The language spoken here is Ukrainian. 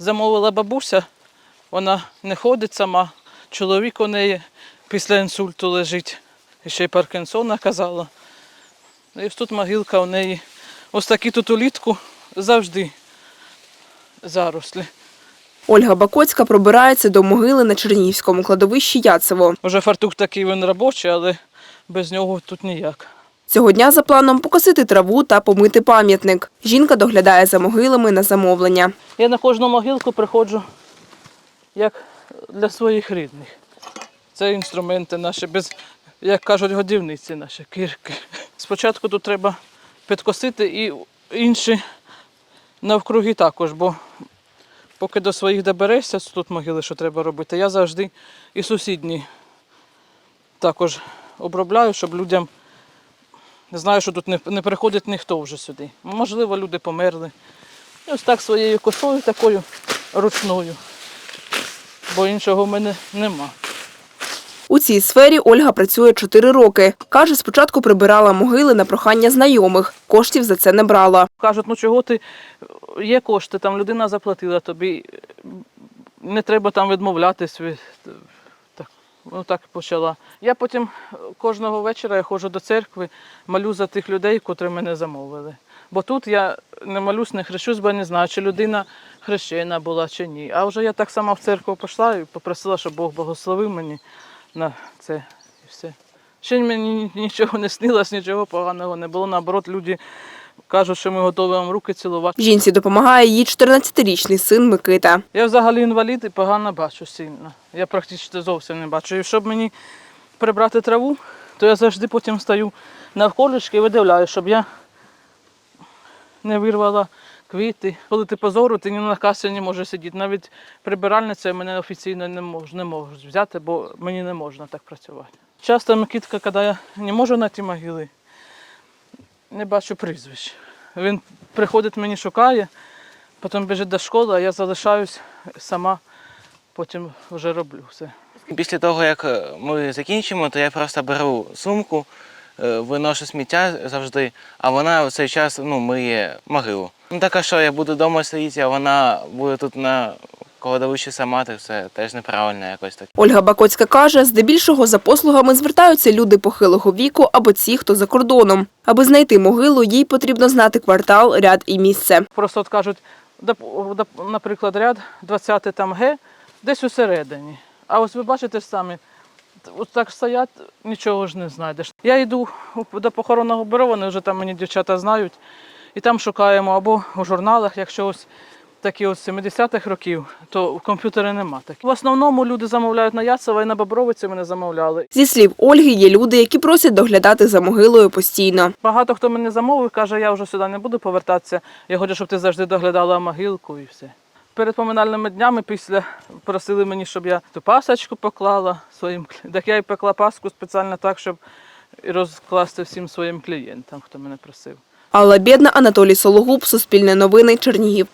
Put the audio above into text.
замовила бабуся, вона не ходить сама. Чоловік у неї після інсульту лежить. І ще й Паркінсона казала. І ось тут могилка у неї. Ось такі тут улітку завжди зарослі. Ольга Бакоцька пробирається до могили на Чернігівському кладовищі Яцево. Уже фартух такий він робочий, але без нього тут ніяк. Цього дня за планом покосити траву та помити пам'ятник. Жінка доглядає за могилами на замовлення. Я на кожну могилку приходжу як для своїх рідних. Це інструменти наші, без, як кажуть, годівниці наші, кирки. Спочатку тут треба підкосити і інші навкруги також, бо поки до своїх доберешся, тут могили, що треба робити, я завжди і сусідні також обробляю, щоб людям знаю, що тут не, не приходить ніхто вже сюди. Можливо, люди померли. І ось так своєю косою такою ручною. Бо іншого в мене нема. У цій сфері Ольга працює 4 роки. Каже, спочатку прибирала могили на прохання знайомих. Коштів за це не брала. Кажуть, ну чого ти є кошти, там людина заплатила тобі, не треба там відмовлятись. від- ну так почала. Я потім кожного вечора я ходжу до церкви, молю за тих людей, котрі мене замовили. Бо тут я не молюсь, не хрещусь, бо я не знаю, чи людина хрещена була, чи ні. А вже я так сама в церкву пішла і попросила, щоб Бог благословив мені на це і все. Ще мені нічого не снилось, нічого поганого не було. Наоборот, люди кажуть, що ми готові вам руки цілувати. Жінці допомагає її 14-річний син Микита. Я взагалі інвалід і погано бачу сильно. Я практично зовсім не бачу. І щоб мені прибрати траву, то я завжди потім стою навколішки і видивляю, щоб я не вирвала квіти. Коли ти позору, ти ні на касі не можеш сидіти. Навіть прибиральниця мене офіційно не мож, не можуть взяти, бо мені не можна так працювати. Часто Микитка, коли я не можу знайти могили, не бачу прізвищ. Він приходить мені, шукає, потім біжить до школи, а я залишаюсь сама, потім вже роблю все. Після того, як е, ми закінчимо, то я просто беру сумку, е, виношу сміття завжди, а вона в цей час ну, миє могилу. Ну так а що я буду вдома сидіти, а вона буде тут на кладовищі сама, так це теж неправильно якось так. Ольга Бакоцька каже, здебільшого за послугами звертаються люди похилого віку або ті, хто за кордоном. Аби знайти могилу, їй потрібно знати квартал, ряд і місце. Просто от кажуть, наприклад, ряд 20 там Г, десь усередині. А ось ви бачите самі, от так стоять, нічого ж не знайдеш. Я йду до похоронного бюро, вони вже там мені дівчата знають, і там шукаємо або у журналах, якщо ось такі ось 70-х років, то в комп'ютері нема. В основному люди замовляють на Яцева і на Бобровиці мене замовляли. Зі слів Ольги, є люди, які просять доглядати за могилою постійно. Багато хто мене замовив, каже, я вже сюди не буду повертатися. Я хочу, щоб ти завжди доглядала могилку і все. Перед поминальними днями після просили мені, щоб я ту пасочку поклала своїм Так я і пекла паску спеціально так, щоб розкласти всім своїм клієнтам, хто мене просив. Алла Бєдна, Анатолій Сологуб, Суспільне новини, Чернігів.